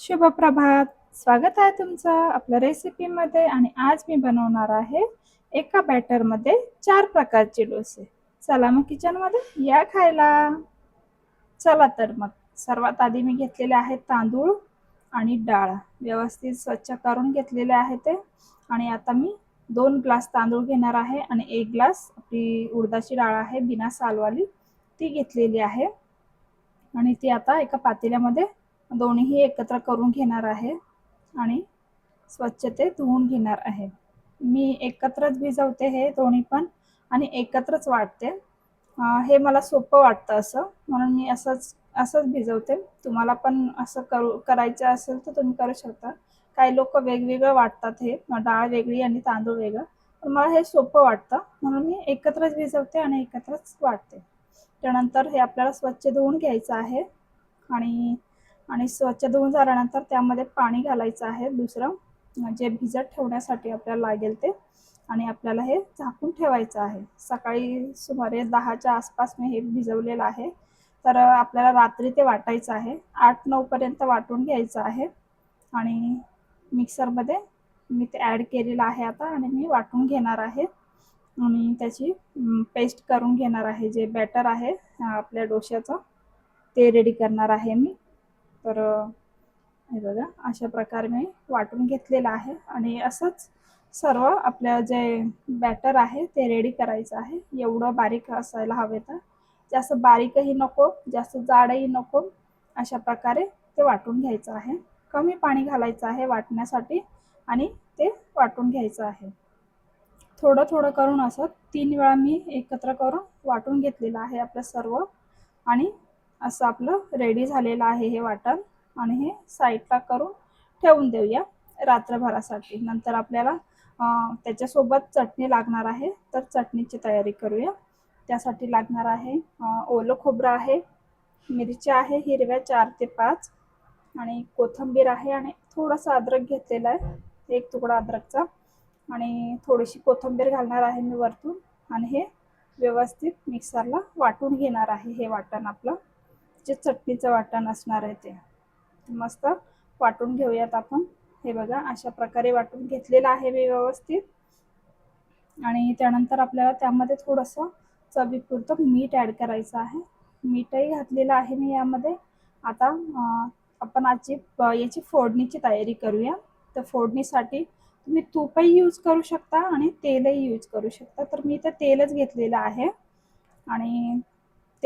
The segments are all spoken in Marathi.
शुभ प्रभात स्वागत आहे तुमचं आपल्या रेसिपीमध्ये आणि आज मी बनवणार आहे एका बॅटरमध्ये चार प्रकारचे डोसे. चला मग किचनमध्ये या खायला. चला तर मग. सर्वात आधी मी घेतलेले आहेत तांदूळ आणि डाळ. व्यवस्थित स्वच्छ करून घेतलेले आहे ते. आणि आता मी दोन ग्लास तांदूळ घेणार आहे आणि एक ग्लास आपली उडदाची डाळ आहे बिना सालवाली. ती घेतलेली आहे. आणि ती आता एका पातेल्यामध्ये दोन्हीही एकत्र करून घेणार आहे आणि स्वच्छ ते धुवून घेणार आहे. मी एकत्रच भिजवते हे दोन्ही पण आणि एकत्रच वाटते. हे मला सोपं वाटतं असं. म्हणून मी असंच असंच भिजवते. तुम्हाला पण असं करू करायचं असेल तर तुम्ही करू शकता. काही लोक वेगवेगळं वाटतात हे. डाळ वेगळी आणि तांदूळ वेगळं. पण मला हे सोपं वाटतं. म्हणून मी एकत्रच भिजवते आणि एकत्रच वाटते. त्यानंतर हे आपल्याला स्वच्छ धुवून घ्यायचं आहे. आणि आणि स्वच्छ धुवून झाल्यानंतर त्यामध्ये पाणी घालायचं आहे. दुसरं जे भिजत ठेवण्यासाठी आपल्याला लागेल ते आणि आपल्याला हे झाकून ठेवायचं आहे. सकाळी सुमारे दहाच्या आसपास मी हे भिजवलेलं आहे. तर आपल्याला रात्री ते वाटायचं आहे. आठ नऊपर्यंत वाटून घ्यायचं आहे आणि मिक्सरमध्ये मी ते ॲड केलेलं आहे आता आणि मी वाटून घेणार आहे. आणि त्याची पेस्ट करून घेणार आहे. जे बॅटर आहे आपल्या डोश्याचं ते रेडी करणार आहे मी. तर हे बघा अशा प्रकारे मी वाटून घेतलेलं आहे. आणि असंच सर्व आपलं जे बॅटर आहे ते रेडी करायचं आहे. एवढं बारीक असायला हवे तर. जास्त बारीकही नको जास्त जाडही नको. अशा प्रकारे ते वाटून घ्यायचं आहे. कमी पाणी घालायचं आहे वाटण्यासाठी आणि ते वाटून घ्यायचं आहे. थोडं थोडं करून असं तीन वेळा मी एकत्र करून वाटून घेतलेलं आहे आपलं सर्व. आणि असं आपलं रेडी झालेलं आहे हे वाटण. आणि हे साईडला करून ठेवून देऊया रात्रभरासाठी. नंतर आपल्याला त्याच्यासोबत चटणी लागणार आहे. तर चटणीची तयारी करूया. त्यासाठी लागणार आहे ओलं खोबरं आहे मिरच्या आहे हिरव्या चार ते पाच आणि कोथिंबीर आहे आणि थोडासा अद्रक घेतलेला आहे. एक तुकडा अद्रकचा. आणि थोडीशी कोथिंबीर घालणार आहे मी वरतून. आणि हे व्यवस्थित मिक्सरला वाटून घेणार आहे हे वाटण आपलं. जे चटणीचं वाटण असणार आहे ते. मस्त वाटून घेऊयात आपण. हे बघा अशा प्रकारे वाटून घेतलेलं आहे मी व्यवस्थित. आणि त्यानंतर आपल्याला त्यामध्ये थोडंसं चवीपुरतं मीठ ॲड करायचं आहे. मीठही घातलेलं आहे मी यामध्ये. आता आपण आजची याची फोडणीची तयारी करूया. तर फोडणीसाठी तुम्ही तूपही यूज करू शकता आणि तेलही यूज करू शकता. तर मी तर तेलच घेतलेलं आहे. आणि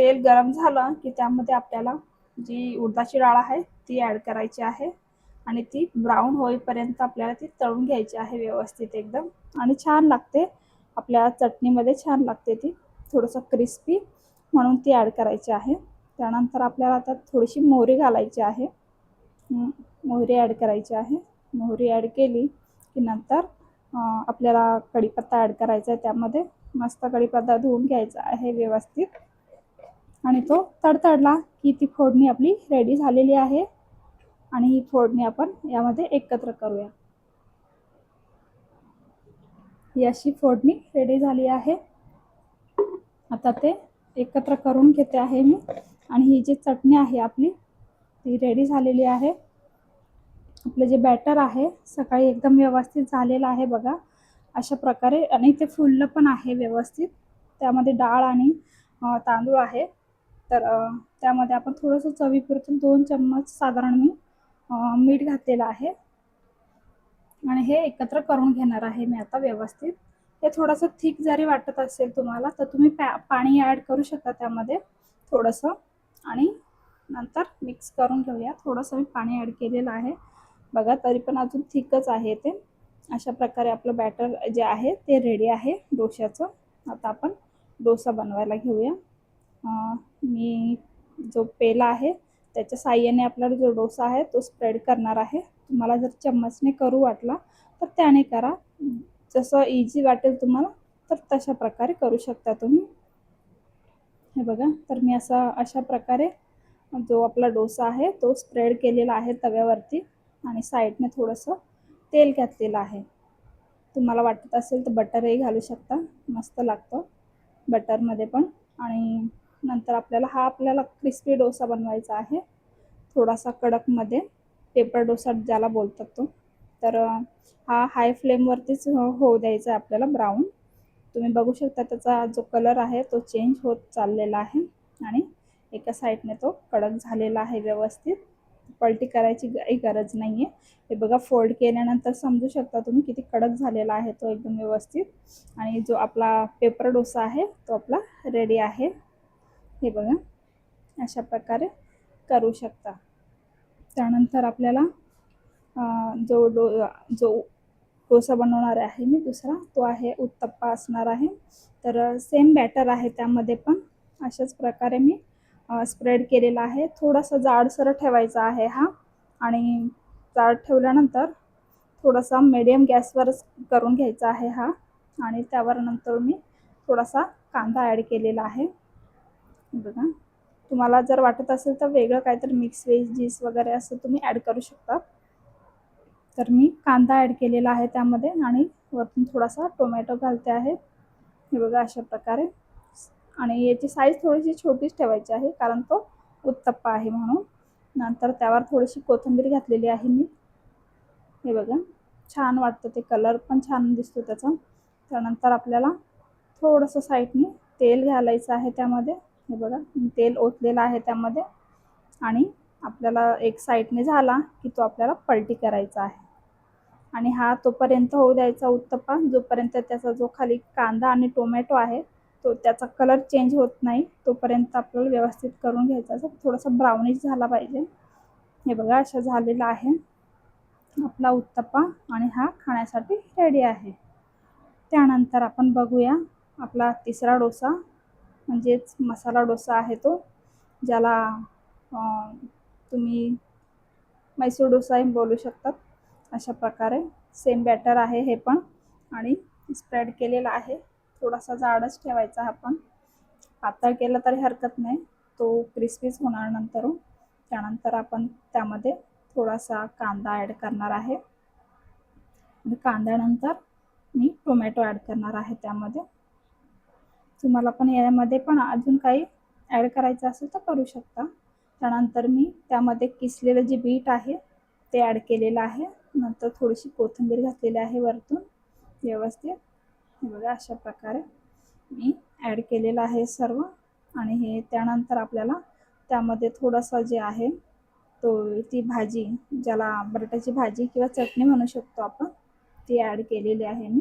तेल गरम झालं की त्यामध्ये आपल्याला जी उडदाची डाळ आहे ती ॲड करायची आहे. आणि ती ब्राऊन होईपर्यंत आपल्याला ती तळून घ्यायची आहे व्यवस्थित एकदम. आणि छान लागते. आपल्या चटणीमध्ये छान लागते ती. थोडंसं क्रिस्पी म्हणून ती ॲड करायची आहे. त्यानंतर आपल्याला आता थोडीशी मोहरी घालायची आहे. मोहरी ॲड करायची आहे. मोहरी ॲड केली की नंतर आपल्याला कढीपत्ता ॲड करायचा आहे त्यामध्ये. मस्त कढीपत्ता धुवून घ्यायचा आहे व्यवस्थित. आणि तो तडतडला की ती फोडणी आपली रेडी झालेली आहे. आणि ही फोडणी आपण यामध्ये एकत्र करूया. ही अशी फोडणी रेडी झाली आहे. आता ते एकत्र करून घेते आहे मी. आणि ही जी चटणी आहे आपली ती रेडी झालेली आहे. आपलं जे बॅटर आहे सकाळी एकदम व्यवस्थित झालेलं आहे बघा. अशा प्रकारे आणि ते फुललं पण आहे व्यवस्थित. त्यामध्ये डाळ आणि तांदूळ आहे. तर त्यामध्ये आपण थोडंसं चवीपुरतं दोन चम्मच साधारण मी मीठ घातलेलं आहे. आणि हे एकत्र करून घेणार आहे मी आता व्यवस्थित. हे थोडंसं थिक जरी वाटत असेल तुम्हाला तर तुम्ही पॅ पाणी ॲड करू शकता त्यामध्ये थोडंसं. आणि नंतर मिक्स करून घेऊया. थोडंसं मी पाणी ॲड केलेलं आहे. बघा तरी पण अजून थिकच आहे ते. अशा प्रकारे आपलं बॅटर जे आहे ते रेडी आहे डोश्याचं. आता आपण डोसा बनवायला घेऊया. मी जो पेला आहे त्याच्या साह्याने आपल्याला जो डोसा आहे तो स्प्रेड करणार आहे. तुम्हाला जर चम्मचने करू वाटला तर त्याने करा. जसं इझी वाटेल तुम्हाला तर तशा प्रकारे करू शकता तुम्ही. हे बघा तर मी असा अशा प्रकारे जो आपला डोसा आहे तो स्प्रेड केलेला आहे तव्यावरती आणि साईडने थोडंसं तेल घातलेलं आहे. तुम्हाला वाटत असेल तर बटरही घालू शकता. मस्त लागतं बटरमध्ये पण. आणि नंतर आपल्याला हा आपल्याला क्रिस्पी डोसा बनवायचा आहे. थोडासा कडकमध्ये पेपर डोसा ज्याला बोलतात तो. तर हा हाय फ्लेमवरतीच हो, होऊ द्यायचा आहे आपल्याला ब्राऊन तुम्ही बघू शकता त्याचा जो कलर आहे तो चेंज होत चाललेला आहे आणि एका साईडने तो कडक झालेला आहे व्यवस्थित. पलटी करायची काही गरज नाही आहे हे बघा फोल्ड केल्यानंतर समजू शकता तुम्ही किती कडक झालेला आहे तो एकदम व्यवस्थित. आणि जो आपला पेपर डोसा आहे तो आपला रेडी आहे. हे बघा अशा प्रकारे करू शकता. त्यानंतर आपल्याला जो डो जो डोसा बनवणार आहे मी दुसरा तो आहे उत्तप्पा असणार आहे. तर सेम बॅटर आहे त्यामध्ये पण अशाच प्रकारे मी स्प्रेड केलेला आहे. थोडासा जाडसर ठेवायचा आहे हा आणि जाड ठेवल्यानंतर थोडासा मिडियम गॅसवरच करून घ्यायचा आहे हा आणि त्यावर नंतर मी थोडासा कांदा ॲड केलेला आहे. बघा. तुम्हाला जर वाटत असेल तर वेगळं काहीतरी मिक्स व्हेजीस वगैरे असं तुम्ही ॲड करू शकता. तर मी कांदा ॲड केलेला आहे त्यामध्ये आणि वरतून थोडासा टोमॅटो घालते आहे. हे बघा अशा प्रकारे. आणि याची साईज थोडीशी छोटीच ठेवायची आहे कारण तो उत्तप्पा आहे म्हणून. नंतर त्यावर थोडीशी कोथिंबीर घातलेली आहे मी. हे बघा. छान वाटतं ते कलर पण छान दिसतो त्याचा. त्यानंतर आपल्याला थोडंसं साईडने तेल घालायचं आहे त्यामध्ये. हे बघा तेल ओतलेलं आहे त्यामध्ये. आणि आपल्याला एक साईडने झाला की तो आपल्याला पलटी करायचा आहे. आणि हा तोपर्यंत होऊ द्यायचा उत्तप्पा. जोपर्यंत त्याचा जो खाली कांदा आणि टोमॅटो आहे तो त्याचा कलर चेंज होत नाही तोपर्यंत आपल्याला व्यवस्थित करून घ्यायचा. असं थोडासा ब्राउनिश झाला पाहिजे. हे बघा अशा झालेला आहे आपला उत्तप्पा आणि हा खाण्यासाठी रेडी आहे. त्यानंतर आपण बघूया आपला तिसरा डोसा. म्हणजेच मसाला डोसा आहे तो ज्याला तुम्ही मैसूर डोसाही बोलू शकतात. अशा प्रकारे सेम बॅटर आहे हे पण आणि स्प्रेड केलेला आहे. थोडासा जाडच ठेवायचा हा पण. पातळ केला तरी हरकत नाही. तो क्रिस्पीच होणार नंतर त्यानंतर आपण त्यामध्ये थोडासा कांदा ॲड करणार आहे. कांद्यानंतर मी टोमॅटो ॲड करणार आहे त्यामध्ये. तुम्हाला पण यामध्ये पण अजून काही ॲड करायचं असेल तर करू शकता. त्यानंतर मी त्यामध्ये किसलेलं जे बीट आहे ते ॲड केलेलं आहे. नंतर थोडीशी कोथिंबीर घातलेली आहे वरतून व्यवस्थित. हे बघा अशा प्रकारे मी ॲड केलेलं आहे सर्व. आणि हे त्यानंतर आपल्याला त्यामध्ये थोडंसं जे आहे तो ती भाजी ज्याला बटाट्याची भाजी किंवा चटणी म्हणू शकतो आपण ती ॲड केलेली आहे मी.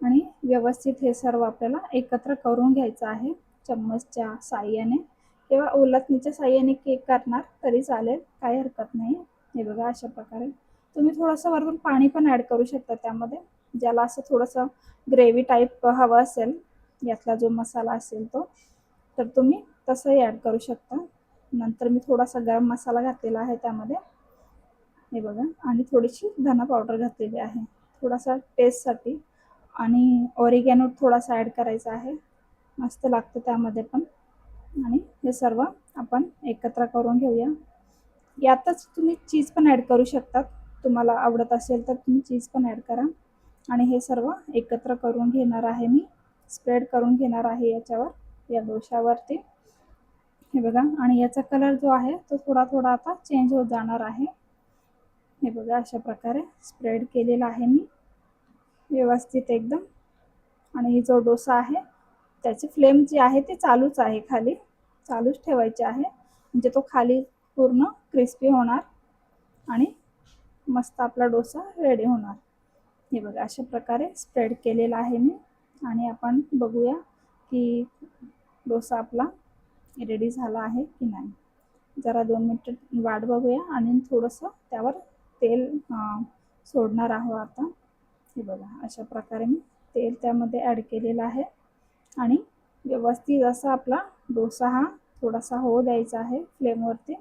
आणि व्यवस्थित हे सर्व आपल्याला एकत्र करून घ्यायचं आहे. चम्मचच्या साह्याने. किंवा ओलतणीच्या साह्याने केक करणार तरी चालेल. काही हरकत नाही. हे बघा अशा प्रकारे. तुम्ही थोडंसं वरून पाणी पण ॲड करू शकता त्यामध्ये. ज्याला असं थोडंसं ग्रेव्ही टाईप हवं असेल यातला जो मसाला असेल तो तर तुम्ही तसंही ॲड करू शकता. नंतर मी थोडासा गरम मसाला घातलेला आहे त्यामध्ये. हे बघा. आणि थोडीशी धना पावडर घातलेली आहे. थोडासा टेस्टसाठी आणि ऑरिगॅनो थोडासा ॲड करायचा आहे. मस्त लागतं त्यामध्ये पण. आणि हे सर्व आपण एकत्र करून घेऊया. यातच तुम्ही चीज पण ॲड करू शकतात. तुम्हाला आवडत असेल तर तुम्ही चीज पण ॲड करा. आणि हे सर्व एकत्र करून घेणार आहे मी. स्प्रेड करून घेणार आहे याच्यावर या डोशावरती हे बघा आणि याचा कलर जो आहे तो थोडा थोडा आता चेंज होत जाणार आहे. हे बघा अशा प्रकारे स्प्रेड केलेला आहे मी. व्यवस्थित एकदम. आणि जो डोसा आहे त्याची फ्लेम जी आहे ती चालूच आहे खाली. चालूच ठेवायची आहे. म्हणजे तो खाली पूर्ण क्रिस्पी होणार आणि मस्त आपला डोसा रेडी होणार. हे बघा अशा प्रकारे स्प्रेड केलेला आहे मी. आणि आपण बघूया की डोसा आपला रेडी झाला आहे की नाही. जरा दोन मिनटं वाट बघूया आणि थोडंसं त्यावर तेल सोडणार आहोत आता. हे बघा अशा प्रकारे मी तेल त्यामध्ये ॲड केलेलं आहे. आणि व्यवस्थित असा आपला डोसा हा थोडासा होऊ द्यायचा आहे फ्लेमवरती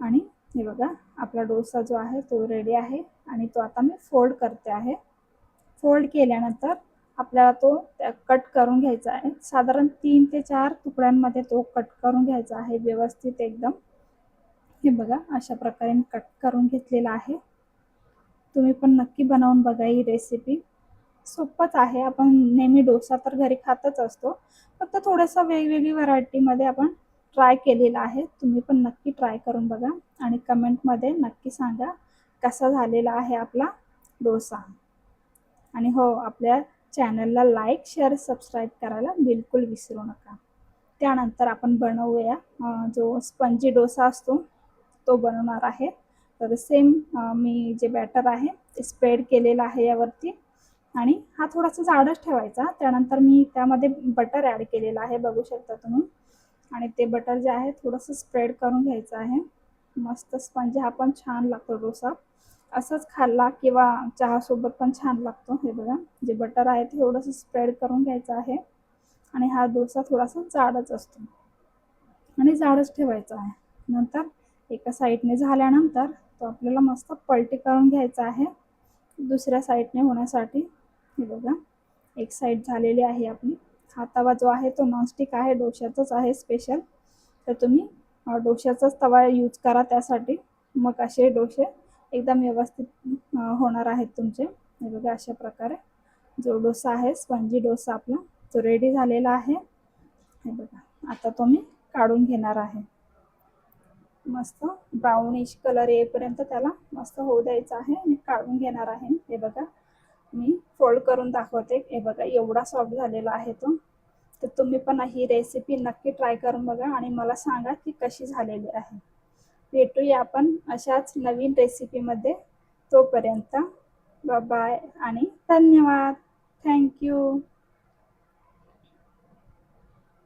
आणि हे बघा आपला डोसा जो आहे तो रेडी आहे. आणि तो आता मी फोल्ड करते आहे. फोल्ड केल्यानंतर आपल्याला तो कट करून घ्यायचा आहे. साधारण तीन ते चार तुकड्यांमध्ये तो कट करून घ्यायचा आहे व्यवस्थित एकदम. हे बघा अशा प्रकारे मी कट करून घेतलेला आहे. तुम्ही पण नक्की बनवून बघा ही रेसिपी सोपंच आहे. आपण नेहमी डोसा तर घरी खातच असतो. फक्त थोडंसं वेगवेगळी व्हरायटीमध्ये आपण ट्राय केलेला आहे. तुम्ही पण नक्की ट्राय करून बघा आणि कमेंटमध्ये नक्की सांगा कसा झालेला आहे आपला डोसा. आणि हो आपल्या चॅनलला लाईक शेअर सबस्क्राईब करायला बिलकुल विसरू नका. त्यानंतर आपण बनवूया जो स्पंजी डोसा असतो तो बनवणार आहे. तर सेम मी जे बॅटर आहे ते स्प्रेड केलेलं आहे यावरती. आणि हा थोडासा जाडच ठेवायचा. त्यानंतर मी त्यामध्ये बटर ॲड केलेलं आहे बघू शकता तुम्ही. आणि ते बटर जे आहे थोडंसं स्प्रेड करून घ्यायचं आहे. मस्त स्पंजी हा पण छान लागतो डोसा. असंच खाल्ला किंवा चहासोबत पण छान लागतो हे बघा. जे बटर आहे ते थोडंसं स्प्रेड करून घ्यायचं आहे. आणि हा डोसा थोडासा जाडच असतो. आणि जाडच ठेवायचा आहे. नंतर एका साईडने झाल्यानंतर तो आपल्याला मस्त पलटी करून घ्यायचा आहे. दुसऱ्या साईडने होण्यासाठी. हे बघा. एक साईड झालेली आहे आपली. हा तवा जो आहे तो नॉनस्टिक आहे. डोश्याचाच आहे स्पेशल तर तुम्ही डोशाचाच तवा यूज करा त्यासाठी. मग असे डोसे एकदम व्यवस्थित होणार आहेत तुमचे. हे बघा अशा प्रकारे. जो डोसा आहे स्पंजी डोसा आपला तो रेडी झालेला आहे. हे बघा. आता तो मी काढून घेणार आहे. मस्त ब्राउनिश कलर येईपर्यंत त्याला मस्त होऊ द्यायचं आहे आणि काढून घेणार आहे. हे बघा मी फोल्ड करून दाखवते. हे बघा एवढा सॉफ्ट झालेला आहे तो. तर तुम्ही पण ही रेसिपी नक्की ट्राय करून बघा आणि मला सांगा की कशी झालेली आहे. भेटूया आपण अशाच नवीन रेसिपीमध्ये तोपर्यंत बाय आणि धन्यवाद. थँक्यू